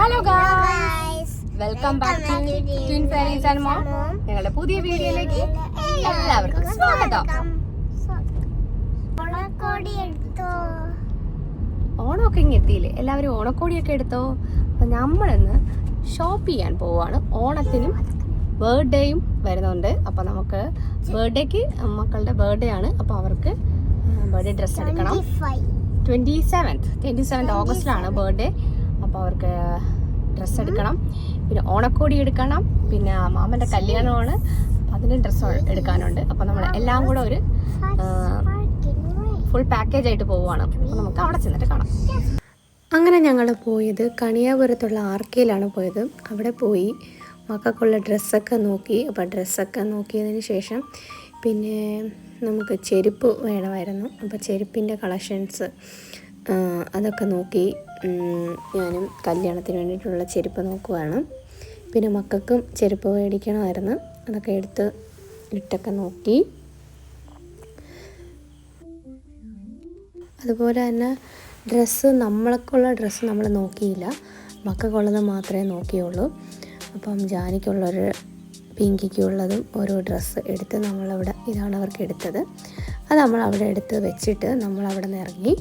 Hello guys welcome back to twin fairies and mom ഞങ്ങളുടെ പുതിയ വീഡിയോയിലേക്ക് എല്ലാവർക്കും സ്വാഗതം. ഓണമൊക്കെ ഇങ്ങ് എത്തിയില്ലേ? എല്ലാവരും ഓണക്കോടിയൊക്കെ എടുത്തോ? അപ്പൊ നമ്മളിന്ന് ഷോപ്പ് ചെയ്യാൻ പോവാണ്. ഓണത്തിനും ബർത്ത്ഡേയും വരുന്നുണ്ട്. അപ്പൊ നമുക്ക് ബർത്ത്ഡേക്ക് മക്കളുടെ ബർത്ത്ഡേ ആണ്. അപ്പൊ അവർക്ക് ബർത്ത്ഡേ ഡ്രസ്സ് എടുക്കണം. ട്വന്റി സെവൻത്ത് ട്വന്റി സെവൻത്ത് ഓഗസ്റ്റിലാണ് ബർത്ത്ഡേ അപ്പോൾ അവർക്ക് ഡ്രസ്സ് എടുക്കണം. പിന്നെ ഓണക്കോടി എടുക്കണം. പിന്നെ മാമന്റെ കല്യാണമാണ്. അപ്പം അതിന് ഡ്രസ്സ് എടുക്കാനുണ്ട്. അപ്പോൾ നമ്മൾ എല്ലാം കൂടെ ഒരു ഫുൾ പാക്കേജ് ആയിട്ട് പോവുകയാണ്. അപ്പോൾ നമുക്ക് അവിടെ ചെന്നിട്ട് കാണാം. അങ്ങനെ ഞങ്ങൾ പോയത് കണിയാപുരത്തുള്ള ആർക്കയിലാണ് പോയത്. അവിടെ പോയി മക്കൾക്കുള്ള ഡ്രസ്സൊക്കെ നോക്കി. അപ്പോൾ ഡ്രസ്സൊക്കെ നോക്കിയതിന് ശേഷം പിന്നെ നമുക്ക് ചെരുപ്പ് വേണമായിരുന്നു. അപ്പോൾ ചെരുപ്പിന്റെ കളക്ഷൻസ് അതൊക്കെ നോക്കി ഞാനും കല്യാണത്തിന് വേണ്ടിയിട്ടുള്ള ചെരുപ്പ് നോക്കുവാണ്. പിന്നെ മക്കൾക്കും ചെരുപ്പ് മേടിക്കണമായിരുന്നു. അതൊക്കെ എടുത്ത് ഇട്ടൊക്കെ നോക്കി. അതുപോലെ തന്നെ ഡ്രസ്സ് നമ്മൾക്കുള്ള ഡ്രസ്സ് നമ്മൾ നോക്കിയില്ല. മക്കൾക്കുള്ളത് മാത്രമേ നോക്കിയുള്ളൂ. അപ്പം ജാനിക്കുള്ളൊരു പിങ്കിക്കുള്ളതും ഓരോ ഡ്രസ്സ് എടുത്ത് നമ്മളവിടെ ഇതാണ് അവർക്ക് എടുത്തത്. അത് നമ്മൾ അവിടെ എടുത്ത് വെച്ചിട്ട് നമ്മൾ അവിടെ നിന്ന് ഇറങ്ങി.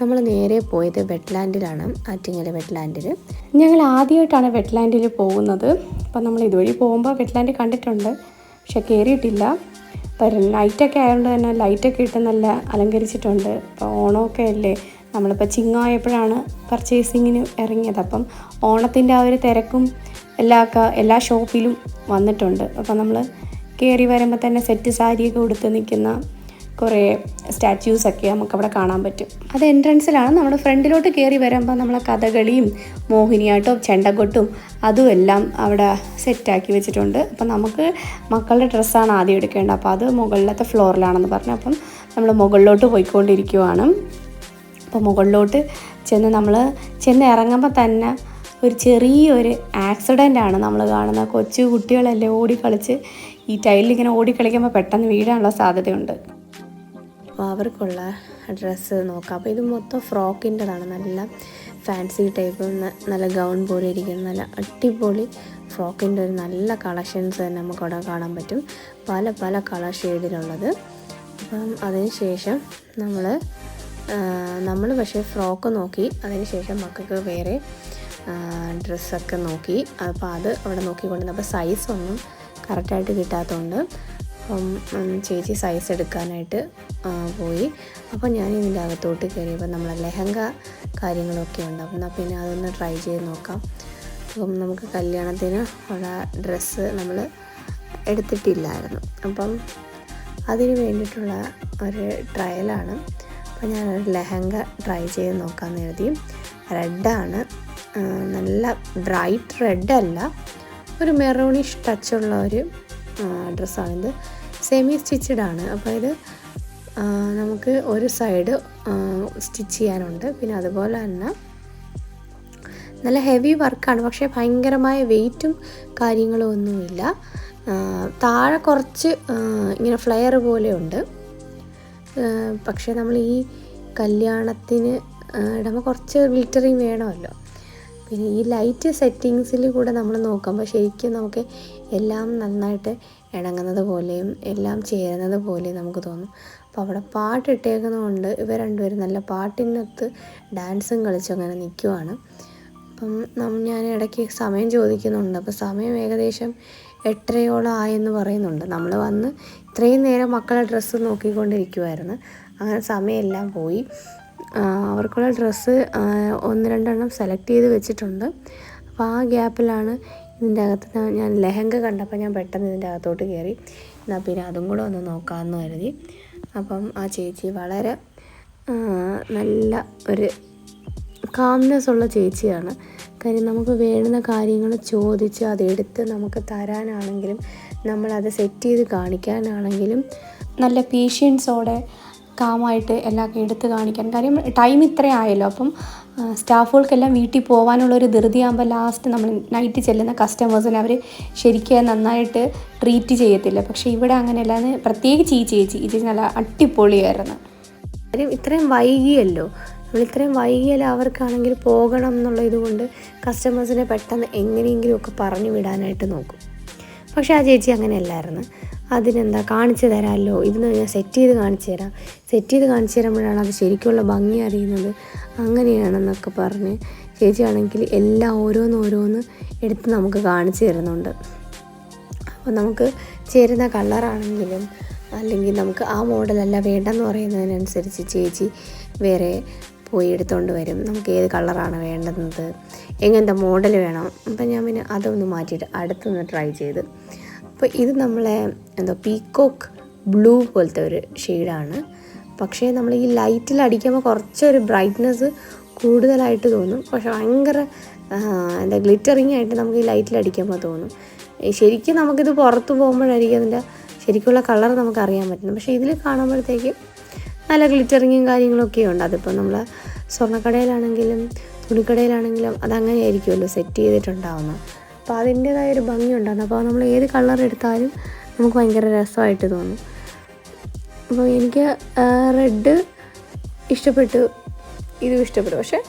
നമ്മൾ നേരെ പോയത് വെറ്റ്ലാൻഡിലാണ് ആറ്റിങ്ങൽ വെറ്റ്ലാൻഡിൽ ഞങ്ങൾ ആദ്യമായിട്ടാണ് വെറ്റ്ലാൻഡിൽ പോകുന്നത്. അപ്പം നമ്മൾ ഇതുവഴി പോകുമ്പോൾ വെറ്റ്ലാൻഡ് കണ്ടിട്ടുണ്ട് പക്ഷെ കയറിയിട്ടില്ല. അപ്പം ലൈറ്റൊക്കെ ആയതുകൊണ്ട് തന്നെ ലൈറ്റൊക്കെ ഇട്ട് നല്ല അലങ്കരിച്ചിട്ടുണ്ട്. അപ്പോൾ ഓണമൊക്കെ അല്ലേ? നമ്മളിപ്പോൾ ചിങ്ങമായപ്പോഴാണ് പർച്ചേസിങ്ങിന് ഇറങ്ങിയത്. അപ്പം ഓണത്തിന്റെ ആ ഒരു തിരക്കും എല്ലാ എല്ലാ ഷോപ്പിലും വന്നിട്ടുണ്ട്. അപ്പം നമ്മൾ കയറി വരുമ്പോൾ തന്നെ സെറ്റ് സാരിയൊക്കെ ഉടുത്ത് നിൽക്കുന്ന കുറേ സ്റ്റാച്യൂസൊക്കെ നമുക്കവിടെ കാണാൻ പറ്റും. അത് എൻട്രൻസിലാണ് നമ്മൾ ഫ്രണ്ടിലോട്ട് കയറി വരുമ്പോൾ നമ്മളെ കഥകളിയും മോഹിനിയാട്ടവും ചെണ്ടക്കൊട്ടും അതും എല്ലാം അവിടെ സെറ്റാക്കി വെച്ചിട്ടുണ്ട്. അപ്പം നമുക്ക് മക്കളുടെ ഡ്രസ്സാണ് ആദ്യം എടുക്കേണ്ടത്. അപ്പോൾ അത് മുകളിലത്തെ ഫ്ലോറിലാണെന്ന് പറഞ്ഞു. അപ്പം നമ്മൾ മുകളിലോട്ട് പോയിക്കൊണ്ടിരിക്കുവാണ്. അപ്പോൾ മുകളിലോട്ട് ചെന്ന് നമ്മൾ ചെന്ന് ഇറങ്ങുമ്പോൾ തന്നെ ഒരു ചെറിയൊരു ആക്സിഡന്റ് ആണ് നമ്മൾ കാണുന്നത്. കൊച്ചു കുട്ടികളല്ലേ ഓടിക്കളിച്ച് ഈ ടൈലിൽ ഇങ്ങനെ ഓടിക്കളിക്കുമ്പോൾ പെട്ടെന്ന് വീഴാനുള്ള സാധ്യതയുണ്ട്. അപ്പോൾ അവർക്കുള്ള ഡ്രസ്സ് നോക്കാം. അപ്പോൾ ഇത് മൊത്തം ഫ്രോക്കിന്റെതാണ്. നല്ല ഫാൻസി ടൈപ്പ് നല്ല ഗൗൺ പോലെ ഇരിക്കുന്ന നല്ല അടിപൊളി ഫ്രോക്കിന്റെ ഒരു നല്ല കളക്ഷൻസ് തന്നെ നമുക്കവിടെ കാണാൻ പറ്റും. പല പല കളർ ഷെയ്ഡിലുള്ളത്. അപ്പം അതിന് ശേഷം നമ്മൾ നമ്മൾ പക്ഷേ ഫ്രോക്ക് നോക്കി അതിന് ശേഷം മക്കൾക്ക് വേറെ ഡ്രസ്സൊക്കെ നോക്കി. അപ്പോൾ അത് അവിടെ നോക്കിക്കൊണ്ടിരുന്നത് അപ്പോൾ സൈസൊന്നും കറക്റ്റായിട്ട് കിട്ടാത്തതുകൊണ്ട് അപ്പം ചേച്ചി സൈസ് എടുക്കാനായിട്ട് പോയി. അപ്പോൾ ഞാൻ ഇതിന്റെ അകത്തോട്ട് കയറിയപ്പോൾ നമ്മളെ ലെഹങ്ക കാര്യങ്ങളൊക്കെ ഉണ്ട് അപ്പം എന്നാൽ പിന്നെ അതൊന്ന് ട്രൈ ചെയ്ത് നോക്കാം. അപ്പം നമുക്ക് കല്യാണത്തിന് ഉള്ള ഡ്രസ്സ് നമ്മൾ എടുത്തിട്ടില്ലായിരുന്നു. അപ്പം അതിന് വേണ്ടിയിട്ടുള്ള ഒരു ട്രയലാണ് അപ്പോൾ ഞാൻ ലെഹങ്ക ട്രൈ ചെയ്ത് നോക്കാമെന്ന് എഴുതി റെഡാണ് നല്ല ബ്രൈറ്റ് റെഡ് അല്ല. ഒരു മെറൂണിഷ് ടച്ചുള്ള ഒരു ഡ്രസ്സാണിത് സെമി സ്റ്റിച്ചഡ് ആണ്. അപ്പോൾ ഇത് നമുക്ക് ഒരു സൈഡ് സ്റ്റിച്ച് ചെയ്യാനുണ്ട്. പിന്നെ അതുപോലെ തന്നെ നല്ല ഹെവി വർക്കാണ് പക്ഷേ ഭയങ്കരമായ വെയിറ്റും കാര്യങ്ങളും ഒന്നുമില്ല. താഴെ കുറച്ച് ഇങ്ങനെ ഫ്ലെയർ പോലെയുണ്ട് പക്ഷേ നമ്മൾ ഈ കല്യാണത്തിന് ഇടുമ്പോൾ കുറച്ച് ഗ്ലിറ്ററിങ് വേണമല്ലോ. പിന്നെ ഈ ലൈറ്റ് സെറ്റിങ്സിൽ കൂടെ നമ്മൾ നോക്കുമ്പോൾ ശരിക്കും നമുക്ക് എല്ലാം നന്നായിട്ട് ഇണങ്ങുന്നത് പോലെയും എല്ലാം ചേരുന്നത് പോലെയും നമുക്ക് തോന്നും. അപ്പോൾ അവിടെ പാട്ടിട്ടേക്കുന്നതുകൊണ്ട് ഇവർ രണ്ടുപേരും നല്ല പാട്ടിനൊത്ത് ഡാൻസും കളിച്ചും അങ്ങനെ നിൽക്കുവാണ്. അപ്പം ഞാൻ ഇടയ്ക്ക് സമയം ചോദിക്കുന്നുണ്ട്. അപ്പോൾ സമയം ഏകദേശം എട്ടരയോളം ആയെന്ന് പറയുന്നുണ്ട്. നമ്മൾ വന്ന് ഇത്രയും നേരം മക്കളെ ഡ്രസ്സ് നോക്കിക്കൊണ്ടിരിക്കുമായിരുന്നു അങ്ങനെ സമയമെല്ലാം പോയി. അവർക്കുള്ള ഡ്രസ്സ് ഒന്ന് രണ്ടെണ്ണം സെലക്ട് ചെയ്ത് വെച്ചിട്ടുണ്ട്. അപ്പോൾ ആ ഗ്യാപ്പിലാണ് ഇതിന്റെ അകത്ത് ഞാൻ- ലെഹങ്ക കണ്ടപ്പോൾ ഞാൻ പെട്ടെന്ന് ഇതിന്റെ അകത്തോട്ട് കയറി. എന്നാൽ പിന്നെ അതും കൂടെ ഒന്ന് നോക്കാമെന്ന് കരുതി. അപ്പം ആ ചേച്ചി വളരെ നല്ല ഒരു കാംനെസ് ഉള്ള ചേച്ചിയാണ്. കാര്യം നമുക്ക് വേണ്ടുന്ന കാര്യങ്ങൾ ചോദിച്ച് അതെടുത്ത് നമുക്ക് തരാനാണെങ്കിലും നമ്മളത് സെറ്റ് ചെയ്ത് കാണിക്കാനാണെങ്കിലും നല്ല പേഷ്യൻസോടെ കാമായിട്ട് എല്ലാം എടുത്ത് കാണിക്കാൻ. കാര്യം ടൈം ഇത്രയും ആയല്ലോ. അപ്പം സ്റ്റാഫുകൾക്കെല്ലാം വീട്ടിൽ പോകാനുള്ള ഒരു ധൃതിയാകുമ്പോൾ ലാസ്റ്റ് നമ്മൾ നൈറ്റ് ചെല്ലുന്ന കസ്റ്റമേഴ്സിനെ അവർ ശരിക്കും നന്നായിട്ട് ട്രീറ്റ് ചെയ്യത്തില്ല. പക്ഷേ ഇവിടെ അങ്ങനെയല്ല അത് പ്രത്യേകിച്ച് ഈ ചേച്ചി ഈ ചേച്ചി നല്ല അടിപൊളിയായിരുന്നു. കാര്യം ഇത്രയും വൈകിയല്ലോ. നമ്മൾ ഇത്രയും വൈകിയാൽ അവർക്കാണെങ്കിൽ പോകണം എന്നുള്ള ഇതുകൊണ്ട് കസ്റ്റമേഴ്സിനെ പെട്ടെന്ന് എങ്ങനെയെങ്കിലുമൊക്കെ പറഞ്ഞു വിടാനായിട്ട് നോക്കും. പക്ഷേ ആ ചേച്ചി അങ്ങനെയല്ലായിരുന്നു. അതിനെന്താ കാണിച്ചു തരാമല്ലോ. ഇതെന്ന് ഞാൻ സെറ്റ് ചെയ്ത് കാണിച്ചു തരാം. സെറ്റ് ചെയ്ത് കാണിച്ചു തരുമ്പോഴാണ് അത് ശരിക്കുള്ള ഭംഗി അറിയുന്നത്. അങ്ങനെയാണെന്നൊക്കെ പറഞ്ഞ് ചേച്ചിയാണെങ്കിൽ എല്ലാം ഓരോന്ന് ഓരോന്ന് എടുത്ത് നമുക്ക് കാണിച്ചു തരുന്നുണ്ട്. അപ്പോൾ നമുക്ക് ചേരുന്ന കളറാണെങ്കിലും അല്ലെങ്കിൽ നമുക്ക് ആ മോഡലല്ല വേണ്ടെന്ന് പറയുന്നതിനനുസരിച്ച് ചേച്ചി വേറെ പോയി എടുത്തുകൊണ്ട് വരും. നമുക്ക് ഏത് കളറാണ് വേണ്ടുന്നത് എങ്ങനത്തെ മോഡൽ വേണം? അപ്പം ഞാൻ പിന്നെ അതൊന്ന് മാറ്റിയിട്ട് അടുത്തൊന്ന് ട്രൈ ചെയ്ത് അപ്പോൾ ഇത് നമ്മളെ എന്തോ പീക്കോക്ക് ബ്ലൂ പോലത്തെ ഒരു ഷെയ്ഡാണ് പക്ഷേ നമ്മൾ ഈ ലൈറ്റിൽ അടിക്കുമ്പോൾ കുറച്ചൊരു ബ്രൈറ്റ്നെസ് കൂടുതലായിട്ട് തോന്നും. പക്ഷെ ഭയങ്കര എന്താ ഗ്ലിറ്ററിങ് ആയിട്ട് നമുക്ക് ഈ ലൈറ്റിൽ അടിക്കുമ്പോൾ തോന്നും. ശരിക്കും നമുക്കിത് പുറത്ത് പോകുമ്പോഴായിരിക്കും അതിന്റെ ശരിക്കുള്ള കളർ നമുക്ക് അറിയാൻ പറ്റുന്നത്. പക്ഷേ ഇതിൽ കാണുമ്പോഴത്തേക്ക് നല്ല ഗ്ലിറ്ററിങ്ങും കാര്യങ്ങളൊക്കെ ഉണ്ട്. അതിപ്പോൾ നമ്മൾ സ്വർണക്കടയിലാണെങ്കിലും തുണിക്കടയിലാണെങ്കിലും അതങ്ങനെ ആയിരിക്കുമല്ലോ സെറ്റ് ചെയ്തിട്ടുണ്ടാവുന്നത്. അപ്പോൾ അതിന്റേതായ ഒരു ഉണ്ടായിരുന്നു. അപ്പോൾ നമ്മൾ ഏത് കളർ എടുത്താലും നമുക്ക് ഭയങ്കര രസമായിട്ട് തോന്നും. അപ്പോൾ എനിക്ക് റെഡ് ഇഷ്ടപ്പെട്ടു. ഇതും ഇഷ്ടപ്പെട്ടു. പക്ഷേ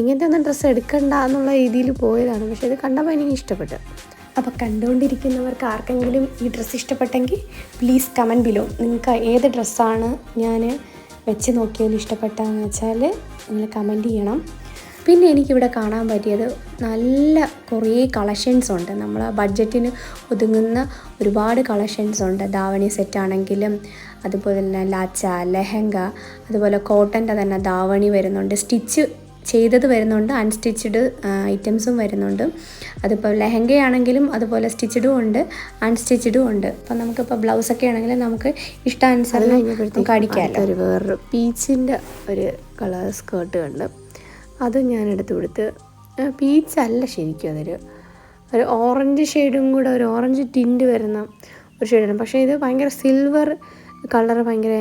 ഇങ്ങനത്തെ ഒന്നും ഡ്രസ്സ് എടുക്കണ്ട എന്നുള്ള രീതിയിൽ പോയതാണ്. പക്ഷേ ഇത് കണ്ടപ്പോൾ എനിക്ക് ഇഷ്ടപ്പെട്ടു. അപ്പോൾ കണ്ടുകൊണ്ടിരിക്കുന്നവർക്ക് ആർക്കെങ്കിലും ഈ ഡ്രസ്സ് ഇഷ്ടപ്പെട്ടെങ്കിൽ പ്ലീസ് കമന്റ് ബിലോ. നിങ്ങൾക്ക് ഏത് ഡ്രസ്സാണ് ഞാൻ വെച്ച് നോക്കിയതിൽ ഇഷ്ടപ്പെട്ടതെന്ന് വെച്ചാൽ നിങ്ങൾ കമന്റ് ചെയ്യണം. പിന്നെ എനിക്കിവിടെ കാണാൻ പറ്റിയത് നല്ല കുറേ കളക്ഷൻസ് ഉണ്ട്. നമ്മൾ ബഡ്ജറ്റിന് ഒതുങ്ങുന്ന ഒരുപാട് കളക്ഷൻസ് ഉണ്ട്. ധാവണി സെറ്റാണെങ്കിലും അതുപോലെ തന്നെ ലാച്ച ലെഹങ്ക അതുപോലെ കോട്ടന്റെ തന്നെ ധാവണി വരുന്നുണ്ട്. സ്റ്റിച്ച് ചെയ്തത് വരുന്നുണ്ട്. അൺസ്റ്റിച്ചഡ് ഐറ്റംസും വരുന്നുണ്ട്. അതിപ്പോൾ ലെഹങ്കയാണെങ്കിലും അതുപോലെ സ്റ്റിച്ചഡും ഉണ്ട്. അൺസ്റ്റിച്ചഡും ഉണ്ട്. അപ്പം നമുക്കിപ്പോൾ ബ്ലൗസൊക്കെ ആണെങ്കിലും നമുക്ക് ഇഷ്ടാനുസരണം നമുക്ക് ഒരു വേറൊരു പീച്ചിന്റെ ഒരു കളർ സ്കേർട്ട് കണ്ട് അത് ഞാൻ എടുത്ത് കൊടുത്ത് പീച്ച് അല്ല ശരിക്കും അതൊരു ഒരു ഓറഞ്ച് ഷെയ്ഡും കൂടെ ഒരു ഓറഞ്ച് ടിന്റ് വരുന്ന ഒരു ഷെയ്ഡാണ് പക്ഷേ ഇത് ഭയങ്കര സിൽവർ കളർ ഭയങ്കര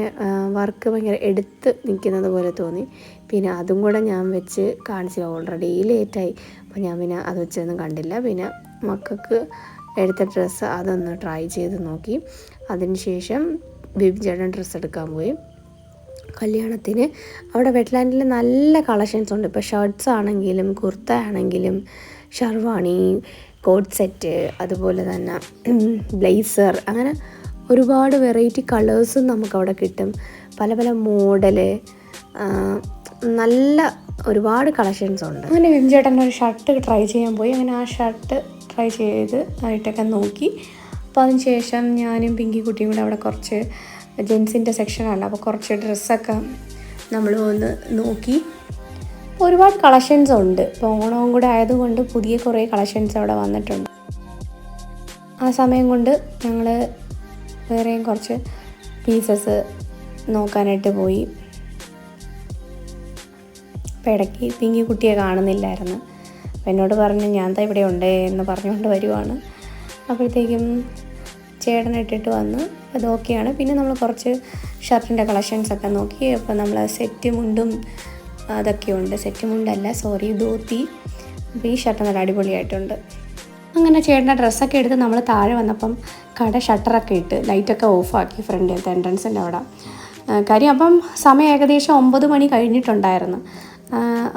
വർക്ക് ഭയങ്കര എടുത്ത് നിൽക്കുന്നത് പോലെ തോന്നി. പിന്നെ അതും കൂടെ ഞാൻ വെച്ച് കാണിച്ചു ഓൾറെഡി ലേറ്റായി അപ്പോൾ ഞാൻ പിന്നെ അത് വെച്ചൊന്നും കണ്ടില്ല. പിന്നെ മക്കൾക്ക് എടുത്ത ഡ്രസ്സ് അതൊന്ന് ട്രൈ ചെയ്ത് നോക്കി. അതിനുശേഷം ബേബി ചേട്ടൻ ഡ്രസ്സ് എടുക്കാൻ പോയി. കല്യാണത്തിന്. അവിടെ വെറ്റ്ലാൻഡിൽ നല്ല കളക്ഷൻസ് ഉണ്ട്. ഇപ്പോൾ ഷർട്ട്സ് ആണെങ്കിലും കുർത്ത ആണെങ്കിലും ഷർവാണി കോട്ട് സെറ്റ് അതുപോലെ തന്നെ ബ്ലേസർ അങ്ങനെ ഒരുപാട് വെറൈറ്റി കളേഴ്സും നമുക്കവിടെ കിട്ടും. പല പല മോഡൽ നല്ല ഒരുപാട് കളക്ഷൻസ് ഉണ്ട്. അങ്ങനെ വിംചേട്ടൻ ഒരു ഷർട്ട് ട്രൈ ചെയ്യാൻ പോയി. അങ്ങനെ ആ ഷർട്ട് ട്രൈ ചെയ്ത് ആയിട്ടൊക്കെ നോക്കി. അപ്പോൾ അതിന് ശേഷം ഞാനും പിങ്കി കുട്ടിയും കൂടെ അവിടെ കുറച്ച് ജെൻസിന്റെ സെക്ഷനാണ്. അപ്പോൾ കുറച്ച് ഡ്രസ്സൊക്കെ നമ്മൾ ഒന്ന് നോക്കി. ഒരുപാട് കളക്ഷൻസ് ഉണ്ട്. ഇപ്പോൾ ഓണവും കൂടെ ആയതുകൊണ്ട് പുതിയ കുറേ കളക്ഷൻസ് അവിടെ വന്നിട്ടുണ്ട്. ആ സമയം കൊണ്ട് ഞങ്ങൾ വേറെയും കുറച്ച് പീസസ് നോക്കാനായിട്ട് പോയി. അപ്പോൾ ഇടയ്ക്ക് പിങ്കി കുട്ടിയെ കാണുന്നില്ലായിരുന്നു. അപ്പോൾ എന്നോട് പറഞ്ഞു ഞാൻ താ ഇവിടെ ഉണ്ട് എന്ന് പറഞ്ഞുകൊണ്ട് വരുവാണ്. അപ്പോഴത്തേക്കും ചേട്ടനിട്ടിട്ട് വന്ന് അത് ഓക്കെയാണ്. പിന്നെ നമ്മൾ കുറച്ച് ഷർട്ടിന്റെ കളക്ഷൻസ് ഒക്കെ നോക്കി. അപ്പോൾ നമ്മൾ സെറ്റ് മുണ്ടും അതൊക്കെ ഉണ്ട്. സെറ്റ് മുണ്ടല്ല സോറി ധോത്തി. അപ്പോൾ ഈ ഷർട്ട് നല്ല അടിപൊളിയായിട്ടുണ്ട്. അങ്ങനെ ചേട്ടന്റെ ഡ്രസ്സൊക്കെ എടുത്ത് നമ്മൾ താഴെ വന്നപ്പം കട ഷട്ടറൊക്കെ ഇട്ട് ലൈറ്റൊക്കെ ഓഫാക്കി ഫ്രണ്ടിലത്തെ എൻട്രൻസിന്റെ അവിടെ. കാര്യം അപ്പം സമയം ഏകദേശം ഒമ്പത് മണി കഴിഞ്ഞിട്ടുണ്ടായിരുന്നു.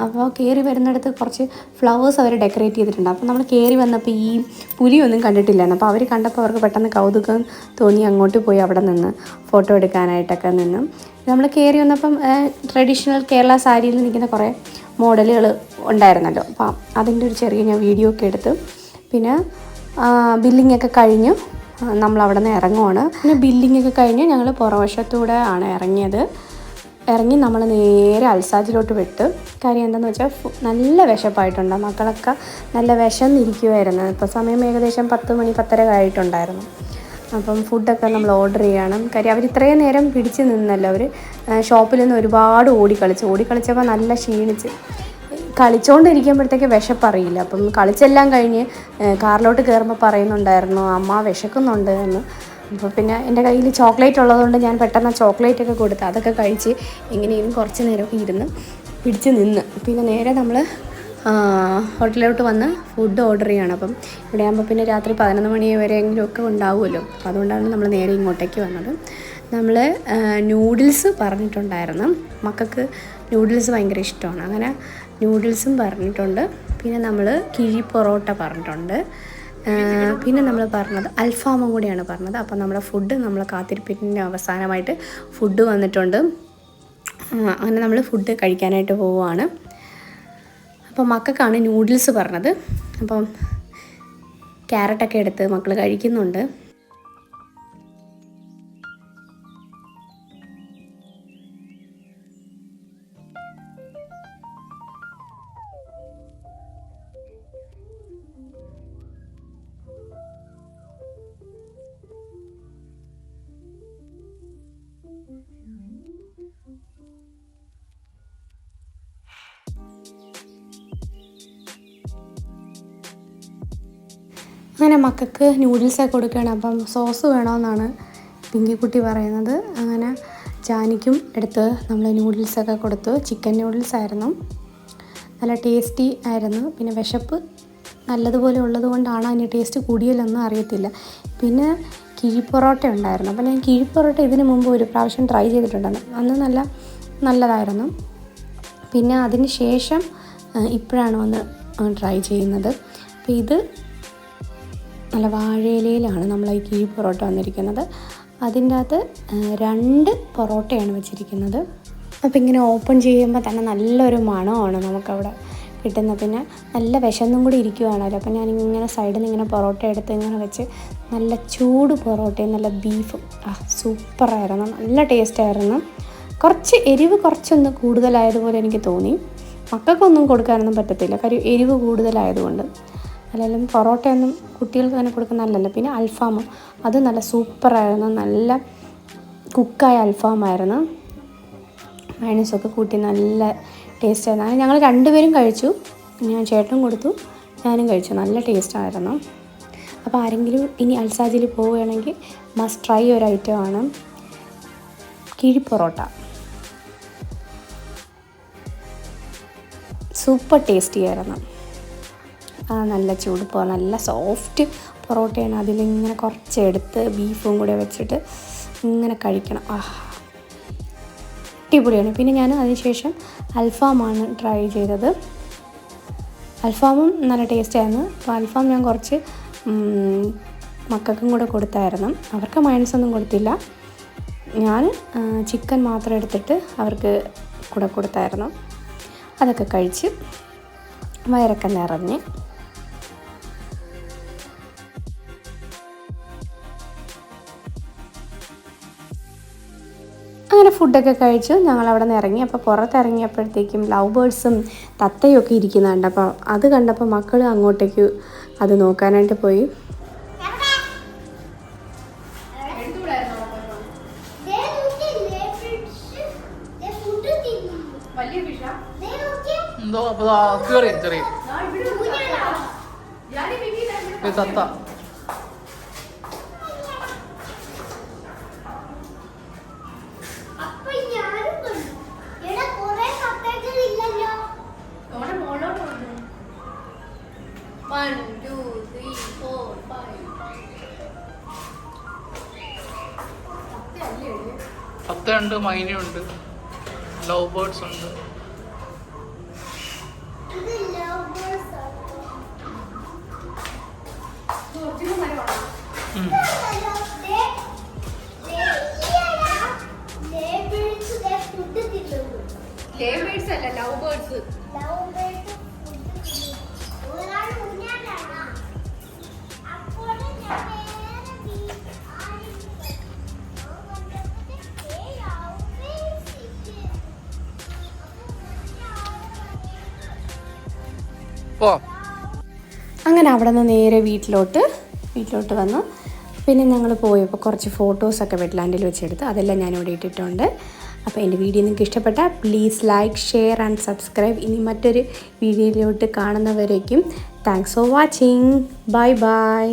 അപ്പോൾ കയറി വരുന്നിടത്ത് കുറച്ച് ഫ്ലവേഴ്സ് അവർ ഡെക്കറേറ്റ് ചെയ്തിട്ടുണ്ട്. അപ്പോൾ നമ്മൾ കയറി വന്നപ്പോൾ ഈ പുലിയൊന്നും കണ്ടിട്ടില്ലായിരുന്നു. അപ്പോൾ അവർ കണ്ടപ്പോൾ അവർക്ക് പെട്ടെന്ന് കൗതുകം തോന്നി അങ്ങോട്ട് പോയി അവിടെ നിന്ന് ഫോട്ടോ എടുക്കാനായിട്ടൊക്കെ നിന്ന്. നമ്മൾ കയറി വന്നപ്പം ട്രഡീഷണൽ കേരള സാരിയിൽ നിൽക്കുന്ന കുറേ മോഡലുകൾ ഉണ്ടായിരുന്നല്ലോ. അപ്പോൾ അതിന്റെ ഒരു ചെറിയ ഞാൻ വീഡിയോ ഒക്കെ എടുത്ത്. പിന്നെ ബില്ലിംഗ് ഒക്കെ കഴിഞ്ഞു. നമ്മൾ അവിടെ നിന്ന് ഇറങ്ങുവാണ്. പിന്നെ ബില്ലിംഗ് ഒക്കെ കഴിഞ്ഞ് ഞങ്ങൾ പുറവശത്തൂടെ ആണ് ഇറങ്ങിയത്. ഇറങ്ങി നമ്മൾ നേരെ അൽസാജിലോട്ട് വിട്ട്. കാര്യം എന്താണെന്ന് വെച്ചാൽ നല്ല വിശപ്പായിട്ടുണ്ട്. മക്കളൊക്കെ നല്ല വിശന്നിരിക്കുമായിരുന്നു ഇപ്പോൾ സമയം ഏകദേശം പത്ത് മണി പത്തര ആയിട്ടുണ്ടായിരുന്നു. അപ്പം ഫുഡൊക്കെ നമ്മൾ ഓർഡർ ചെയ്യണം. കാര്യം അവർ ഇത്രയും നേരം പിടിച്ച് നിന്നല്ലോ അവർ ഷോപ്പിൽ നിന്ന് ഒരുപാട് ഓടിക്കളിച്ച്. ഓടിക്കളിച്ചപ്പോൾ നല്ല ക്ഷീണിച്ച്. കളിച്ചുകൊണ്ടിരിക്കുമ്പോഴത്തേക്ക് വിശപ്പറിയില്ല. അപ്പം കളിച്ചെല്ലാം കഴിഞ്ഞ് കാറിലോട്ട് കയറുമ്പോൾ പറയുന്നുണ്ടായിരുന്നു അമ്മ വിശക്കുന്നുണ്ട് എന്ന്. അപ്പോൾ പിന്നെ എന്റെ കയ്യിൽ ചോക്ലേറ്റ് ഉള്ളതുകൊണ്ട് ഞാൻ പെട്ടെന്ന് ചോക്ലേറ്റ് ഒക്കെ കൊടുത്ത് അതൊക്കെ കഴിച്ച് എങ്ങനെയും കുറച്ച് നേരമൊക്കെ ഇരുന്ന് പിടിച്ച് നിന്ന്. പിന്നെ നേരെ നമ്മൾ ഹോട്ടലിലോട്ട് വന്ന് ഫുഡ് ഓർഡർ ചെയ്യണം. അപ്പം ഇവിടെ ആകുമ്പോൾ പിന്നെ രാത്രി പതിനൊന്ന് മണി വരെയെങ്കിലും ഒക്കെ ഉണ്ടാവുമല്ലോ. അപ്പോൾ അതുകൊണ്ടാണ് നമ്മൾ നേരെ ഇങ്ങോട്ടേക്ക് വന്നത്. നമ്മൾ നൂഡിൽസ് പറഞ്ഞിട്ടുണ്ടായിരുന്നു. മക്കൾക്ക് നൂഡിൽസ് ഭയങ്കര ഇഷ്ടമാണ്. അങ്ങനെ നൂഡിൽസും പറഞ്ഞിട്ടുണ്ട്. പിന്നെ നമ്മൾ കിഴി പൊറോട്ട പറഞ്ഞിട്ടുണ്ട്. പിന്നെ നമ്മൾ പറഞ്ഞത് അൽഫാമും കൂടിയാണ് പറഞ്ഞത്. അപ്പോൾ നമ്മുടെ ഫുഡ് നമ്മൾ കാത്തിരിപ്പിന്റെ അവസാനമായിട്ട് ഫുഡ് വന്നിട്ടുണ്ട്. അങ്ങനെ നമ്മൾ ഫുഡ് കഴിക്കാനായിട്ട് പോവുകയാണ് അപ്പോൾ മക്കൾക്കാണ് നൂഡിൽസ് പറഞ്ഞത്. അപ്പം ക്യാരറ്റൊക്കെ എടുത്ത് മക്കൾ കഴിക്കുന്നുണ്ട്. അങ്ങനെ മക്കൾക്ക് നൂഡിൽസൊക്കെ കൊടുക്കുകയാണ്. അപ്പം സോസ് വേണമെന്നാണ് പിങ്കിക്കുട്ടി പറയുന്നത്. അങ്ങനെ ജാനിക്കും എടുത്ത് നമ്മൾ നൂഡിൽസൊക്കെ കൊടുത്തു. ചിക്കൻ ന്യൂഡിൽസ് ആയിരുന്നു. നല്ല ടേസ്റ്റി ആയിരുന്നു. പിന്നെ വിശപ്പ് നല്ലതുപോലെ ഉള്ളത് കൊണ്ടാണ് അതിന് ടേസ്റ്റ് കൂടിയല്ലെന്നും അറിയത്തില്ല. പിന്നെ കിഴിപ്പൊറോട്ട ഉണ്ടായിരുന്നു. അപ്പോൾ ഞാൻ കിഴിപ്പൊറോട്ട ഇതിന് മുമ്പ് ഒരു പ്രാവശ്യം ട്രൈ ചെയ്തിട്ടുണ്ടായിരുന്നു. അന്ന് നല്ല നല്ലതായിരുന്നു. പിന്നെ അതിന് ശേഷം ഇപ്പോഴാണ് വന്ന് ട്രൈ ചെയ്യുന്നത്. അപ്പോൾ ഇത് നല്ല വാഴയിലയിലാണ് നമ്മൾ ഈ കിഴി പൊറോട്ട വന്നിരിക്കുന്നത്. അതിന്റെ അകത്ത് രണ്ട് പൊറോട്ടയാണ് വെച്ചിരിക്കുന്നത്. അപ്പോൾ ഇങ്ങനെ ഓപ്പൺ ചെയ്യുമ്പോൾ തന്നെ നല്ലൊരു മണമാണ് നമുക്കവിടെ കിട്ടുന്നത്. പിന്നെ നല്ല വിശന്നും കൂടി ഇരിക്കുവാണല്ലോ. അപ്പോൾ ഞാൻ ഇങ്ങനെ സൈഡിൽ നിന്ന് ഇങ്ങനെ പൊറോട്ട എടുത്ത് ഇങ്ങനെ വെച്ച് നല്ല ചൂട് പൊറോട്ടയും നല്ല ബീഫും ആ സൂപ്പറായിരുന്നു നല്ല ടേസ്റ്റായിരുന്നു കുറച്ച് എരിവ് കുറച്ചൊന്ന് കൂടുതലായതുപോലെ എനിക്ക് തോന്നി. മക്കൾക്കൊന്നും കൊടുക്കാനൊന്നും പറ്റത്തില്ല. കാര്യം എരിവ് കൂടുതലായതുകൊണ്ട്. അല്ലെങ്കിലും പൊറോട്ടയൊന്നും കുട്ടികൾക്ക് തന്നെ കൊടുക്കുന്നതല്ലല്ലോ. പിന്നെ അൽഫാമും അത് നല്ല സൂപ്പറായിരുന്നു. നല്ല കുക്കായ അൽഫാമായിരുന്നു. മയണീസൊക്കെ കൂട്ടി നല്ല ടേസ്റ്റ് ആയിരുന്നു ഞങ്ങൾ രണ്ടുപേരും കഴിച്ചു. ഞാൻ ചേട്ടനും കൊടുത്തു. ഞാനും കഴിച്ചു. നല്ല ടേസ്റ്റായിരുന്നു. അപ്പോൾ ആരെങ്കിലും ഇനി അൽസാജിൽ പോവുകയാണെങ്കിൽ മസ്റ്റ് ട്രൈ ഒരു ഐറ്റമാണ് കിഴി പൊറോട്ട. സൂപ്പർ ടേസ്റ്റി ആയിരുന്നു. ആ നല്ല ചൂട് പോ നല്ല സോഫ്റ്റ് പൊറോട്ടയാണ്. അതിലിങ്ങനെ കുറച്ച് എടുത്ത് ബീഫും കൂടെ വെച്ചിട്ട് ഇങ്ങനെ കഴിക്കണം. ആ അടിപൊളിയാണ്. പിന്നെ ഞാൻ അതിനുശേഷം അൽഫാമാണ് ട്രൈ ചെയ്തത്. അൽഫാമും നല്ല ടേസ്റ്റ് ആയിരുന്നു. അപ്പോൾ അൽഫാം ഞാൻ കുറച്ച് മക്കൾക്കും കൂടെ കൊടുത്തായിരുന്നു. അവർക്ക് മൈനസ് ഒന്നും കൊടുത്തില്ല. ഞാൻ ചിക്കൻ മാത്രം എടുത്തിട്ട് അവർക്ക് കൂടെ കൊടുത്തായിരുന്നു. അതൊക്കെ കഴിച്ച് വയറൊക്കെ നിറഞ്ഞ്. അങ്ങനെ ഫുഡൊക്കെ കഴിച്ചു. ഞങ്ങൾ അവിടെ നിന്ന് ഇറങ്ങി. അപ്പോൾ പുറത്തിറങ്ങിയപ്പോഴത്തേക്കും ലവ് ബേർഡ്സും തത്തയും ഒക്കെ ഇരിക്കുന്നുണ്ട്. അപ്പോൾ അത് കണ്ടപ്പോൾ മക്കൾ അങ്ങോട്ടേക്ക് അത് നോക്കാനായിട്ട് പോയി. എന്തോ അപ്പൊ ചെറിയ ചെറിയ തത്ത. തത്തയുണ്ട് മൈനയുണ്ട്. ലവ് ബേർഡ്സ് ഉണ്ട്. ഇത് ബേർഡ്സ് അല്ല ലവ് ഉം. പോ. അങ്ങനെ അവിടെ നിന്ന് നേരെ വീട്ടിലോട്ട് വീട്ടിലോട്ട് വന്നു. പിന്നെ ഞങ്ങൾ പോയപ്പോൾ കുറച്ച് ഫോട്ടോസൊക്കെ വെറ്റ്ലാൻഡിൽ വെച്ചെടുത്ത് അതെല്ലാം ഞാനിവിടെ ഇട്ടിട്ടുണ്ട്. അപ്പോൾ എന്റെ വീഡിയോ നിങ്ങൾക്ക് ഇഷ്ടപ്പെട്ടാൽ please like share and subscribe ഇനി മറ്റൊരു വീഡിയോയിലോട്ട് കാണുന്നവരേക്കും thanks for watching bye bye